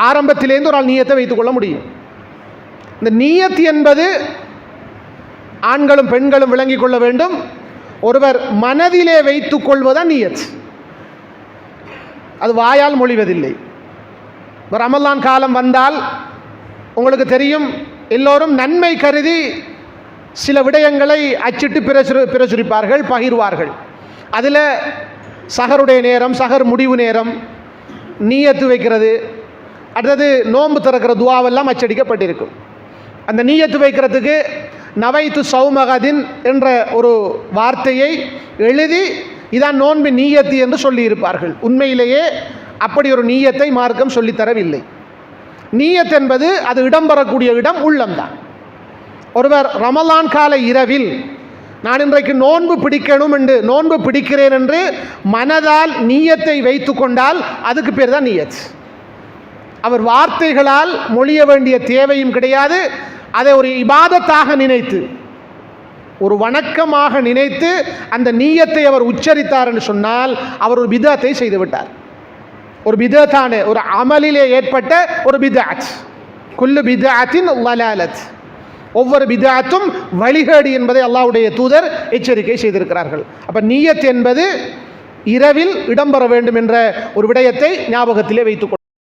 ஆரம்பத்திலேருந்து ஒரு ஆள் நீயத்தை வைத்துக்கொள்ள முடியும். இந்த நீயத் என்பது ஆண்களும் பெண்களும் விளங்கிக் கொள்ள வேண்டும். ஒருவர் மனதிலே வைத்துக் கொள்வதுதான் நீயத். அது வாயால் மொழிவதில்லை. இப்ப ரமலான் காலம் வந்தால் உங்களுக்கு தெரியும் எல்லோரும் நன்மை கருதி சில விடயங்களை அச்சிட்டு பிரசுரி பிரசுரிப்பார்கள் பகிர்வார்கள். அதில் சகருடைய நேரம் சகர் முடிவு நேரம் நீயத்து வைக்கிறது அடுத்தது நோன்பு திறக்கிற துவாவெல்லாம் அச்சடிக்கப்பட்டிருக்கும். அந்த நீயத்து வைக்கிறதுக்கு நவைத்து சௌமகதின் என்ற ஒரு வார்த்தையை எழுதி இதான் நோன்பு நீயத்து என்று சொல்லியிருப்பார்கள். உண்மையிலேயே அப்படி ஒரு நீயத்தை மார்க்கம் சொல்லித்தரவில்லை. நீயத் என்பது அது இடம்பெறக்கூடிய இடம் உள்ளம்தான். ஒருவர் ரமலான் கால இரவில் நான் இன்றைக்கு நோன்பு பிடிக்கணும் என்று நோன்பு பிடிக்கிறேன் என்று மனதால் நீயத்தை வைத்து கொண்டால் அதுக்கு பேர் தான் நீயத். அவர் வார்த்தைகளால் மொழிய வேண்டிய தேவையும் கிடையாது. அதை ஒரு இபாதத்தாக நினைத்து ஒரு வணக்கமாக நினைத்து அந்த நீயத்தை அவர் உச்சரித்தார் என்று சொன்னால் அவர் ஒரு பிதத்தை செய்துவிட்டார் ஒரு பிதத்தான ஒரு அமலிலே ஏற்பட்ட ஒரு பிதாத். குல்லு பிதாத்தின் வலாலத். ஒவ்வொரு பிதாத்தும் வழிகேடு என்பதை அல்லாவுடைய தூதர் எச்சரிக்கை செய்திருக்கிறார்கள். அப்போ நீயத் என்பது இரவில் இடம்பெற வேண்டும் என்ற ஒரு விடயத்தை ஞாபகத்திலே வைத்துக்